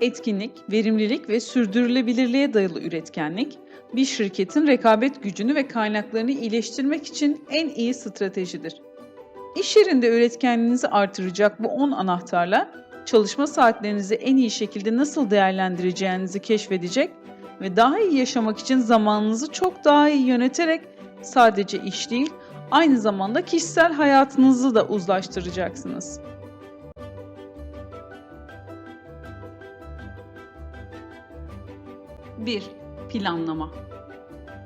Etkinlik, verimlilik ve sürdürülebilirliğe dayalı üretkenlik, bir şirketin rekabet gücünü ve kaynaklarını iyileştirmek için en iyi stratejidir. İş yerinde üretkenliğinizi artıracak bu 10 anahtarla çalışma saatlerinizi en iyi şekilde nasıl değerlendireceğinizi keşfedecek ve daha iyi yaşamak için zamanınızı çok daha iyi yöneterek sadece iş değil, aynı zamanda kişisel hayatınızı da uzlaştıracaksınız. Bir, Planlama.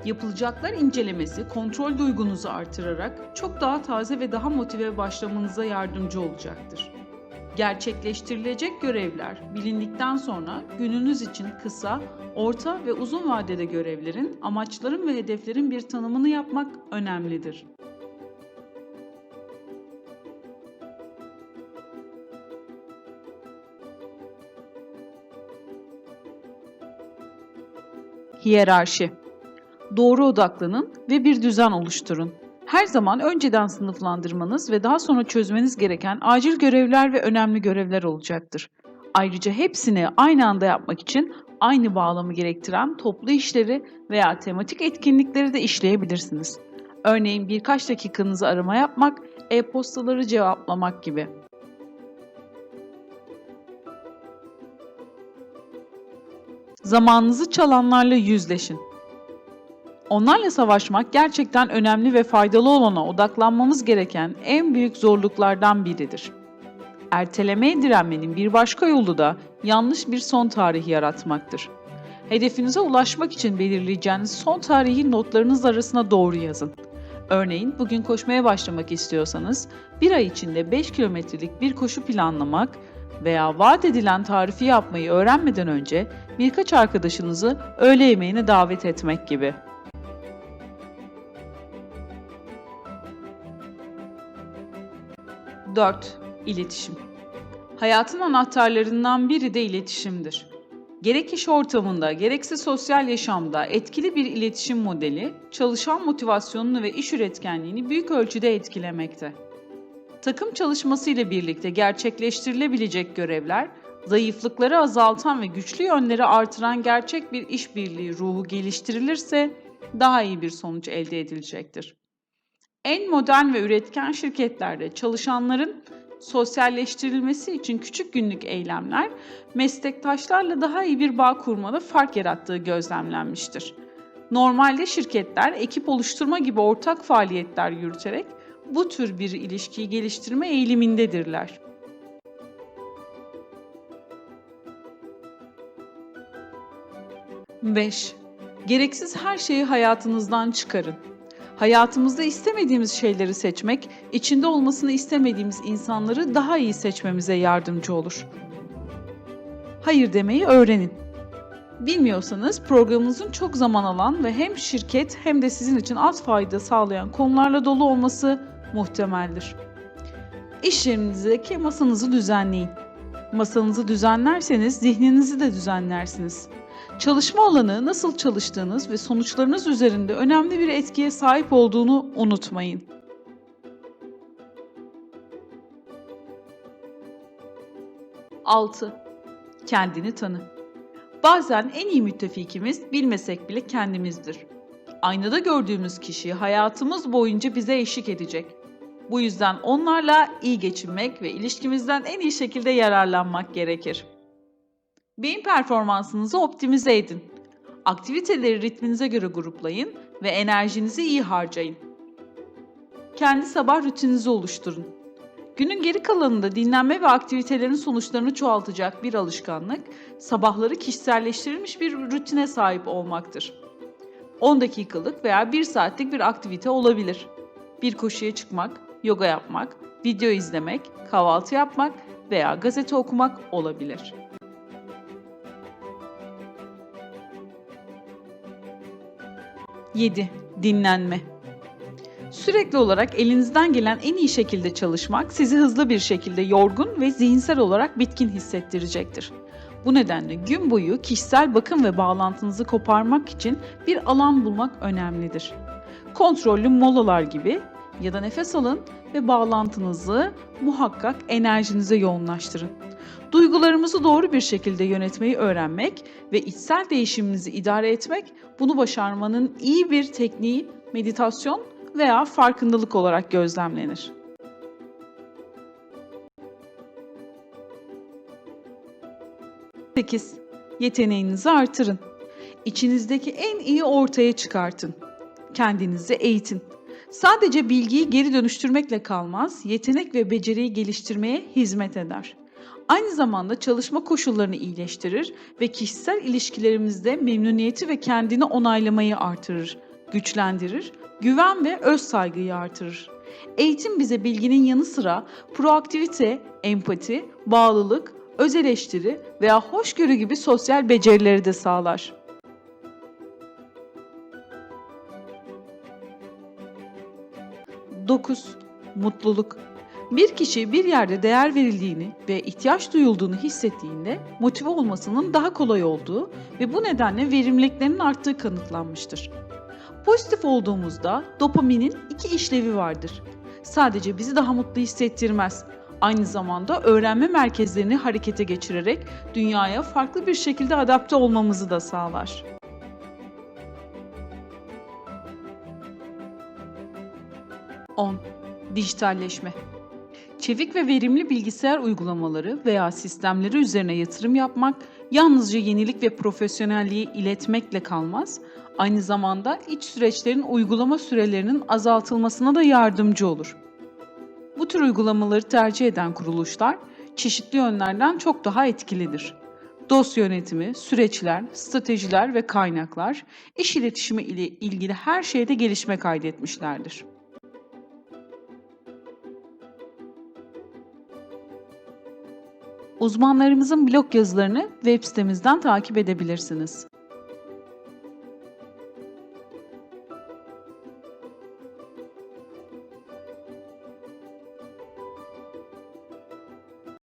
Yapılacaklar incelemesi kontrol duygunuzu artırarak çok daha taze ve daha motive başlamanıza yardımcı olacaktır. Gerçekleştirilecek görevler bilindikten sonra gününüz için kısa, orta ve uzun vadede görevlerin, amaçların ve hedeflerin bir tanımını yapmak önemlidir. Hiyerarşi Doğru odaklanın ve bir düzen oluşturun. Her zaman önceden sınıflandırmanız ve daha sonra çözmeniz gereken acil görevler ve önemli görevler olacaktır. Ayrıca hepsini aynı anda yapmak için aynı bağlamı gerektiren toplu işleri veya tematik etkinlikleri de işleyebilirsiniz. Örneğin birkaç dakikanızı arama yapmak, e-postaları cevaplamak gibi. Zamanınızı çalanlarla yüzleşin. Onlarla savaşmak gerçekten önemli ve faydalı olana odaklanmamız gereken en büyük zorluklardan biridir. Ertelemeye direnmenin bir başka yolu da yanlış bir son tarihi yaratmaktır. Hedefinize ulaşmak için belirleyeceğiniz son tarihi notlarınız arasına doğru yazın. Örneğin bugün koşmaya başlamak istiyorsanız bir ay içinde 5 kilometrelik bir koşu planlamak veya vaat edilen tarifi yapmayı öğrenmeden önce birkaç arkadaşınızı öğle yemeğine davet etmek gibi. 4. İletişim. Hayatın anahtarlarından biri de iletişimdir. Gerek iş ortamında, gerekse sosyal yaşamda etkili bir iletişim modeli, çalışan motivasyonunu ve iş üretkenliğini büyük ölçüde etkilemekte. Takım çalışması ile birlikte gerçekleştirilebilecek görevler, zayıflıkları azaltan ve güçlü yönleri artıran gerçek bir işbirliği ruhu geliştirilirse daha iyi bir sonuç elde edilecektir. En modern ve üretken şirketlerde çalışanların sosyalleştirilmesi için küçük günlük eylemler meslektaşlarla daha iyi bir bağ kurmada fark yarattığı gözlemlenmiştir. Normalde şirketler ekip oluşturma gibi ortak faaliyetler yürüterek bu tür bir ilişkiyi geliştirme eğilimindedirler. Beş, Gereksiz her şeyi hayatınızdan çıkarın. Hayatımızda istemediğimiz şeyleri seçmek, içinde olmasını istemediğimiz insanları daha iyi seçmemize yardımcı olur. Hayır demeyi öğrenin. Bilmiyorsanız programımızın çok zaman alan ve hem şirket hem de sizin için az fayda sağlayan konularla dolu olması muhtemeldir. İş yerinizdeki masanızı düzenleyin. Masanızı düzenlerseniz zihninizi de düzenlersiniz. Çalışma alanı nasıl çalıştığınız ve sonuçlarınız üzerinde önemli bir etkiye sahip olduğunu unutmayın. Altı, Kendini tanı. Bazen en iyi müttefikimiz bilmesek bile kendimizdir. Aynada gördüğümüz kişi hayatımız boyunca bize eşlik edecek. Bu yüzden onlarla iyi geçinmek ve ilişkimizden en iyi şekilde yararlanmak gerekir. Beyin performansınızı optimize edin. Aktiviteleri ritminize göre gruplayın ve enerjinizi iyi harcayın. Kendi sabah rutininizi oluşturun. Günün geri kalanında dinlenme ve aktivitelerin sonuçlarını çoğaltacak bir alışkanlık, sabahları kişiselleştirilmiş bir rutine sahip olmaktır. 10 dakikalık veya 1 saatlik bir aktivite olabilir. Bir koşuya çıkmak, yoga yapmak, video izlemek, kahvaltı yapmak veya gazete okumak olabilir. 7. Dinlenme. Sürekli olarak elinizden gelen en iyi şekilde çalışmak sizi hızlı bir şekilde yorgun ve zihinsel olarak bitkin hissettirecektir. Bu nedenle gün boyu kişisel bakım ve bağlantınızı koparmak için bir alan bulmak önemlidir. Kontrollü molalar gibi ya da nefes alın ve bağlantınızı muhakkak enerjinize yoğunlaştırın. Duygularımızı doğru bir şekilde yönetmeyi öğrenmek ve içsel değişimimizi idare etmek, bunu başarmanın iyi bir tekniği meditasyon veya farkındalık olarak gözlemlenir. Sekiz, Yeteneğinizi artırın. İçinizdeki en iyi ortaya çıkartın. Kendinizi eğitin. Sadece bilgiyi geri dönüştürmekle kalmaz, yetenek ve beceriyi geliştirmeye hizmet eder. Aynı zamanda çalışma koşullarını iyileştirir ve kişisel ilişkilerimizde memnuniyeti ve kendini onaylamayı artırır, güçlendirir, güven ve öz saygıyı artırır. Eğitim bize bilginin yanı sıra proaktivite, empati, bağlılık, öz eleştiri veya hoşgörü gibi sosyal becerileri de sağlar. 9. Mutluluk. Bir kişi bir yerde değer verildiğini ve ihtiyaç duyulduğunu hissettiğinde motive olmasının daha kolay olduğu ve bu nedenle verimliliklerinin arttığı kanıtlanmıştır. Pozitif olduğumuzda dopaminin iki işlevi vardır. Sadece bizi daha mutlu hissettirmez. Aynı zamanda öğrenme merkezlerini harekete geçirerek dünyaya farklı bir şekilde adapte olmamızı da sağlar. 10. Dijitalleşme. Çevik ve verimli bilgisayar uygulamaları veya sistemleri üzerine yatırım yapmak yalnızca yenilik ve profesyonelliği iletmekle kalmaz, aynı zamanda iç süreçlerin uygulama sürelerinin azaltılmasına da yardımcı olur. Bu tür uygulamaları tercih eden kuruluşlar çeşitli yönlerden çok daha etkilidir. Dosya yönetimi, süreçler, stratejiler ve kaynaklar iş iletişimi ile ilgili her şeyde gelişme kaydetmişlerdir. Uzmanlarımızın blog yazılarını web sitemizden takip edebilirsiniz.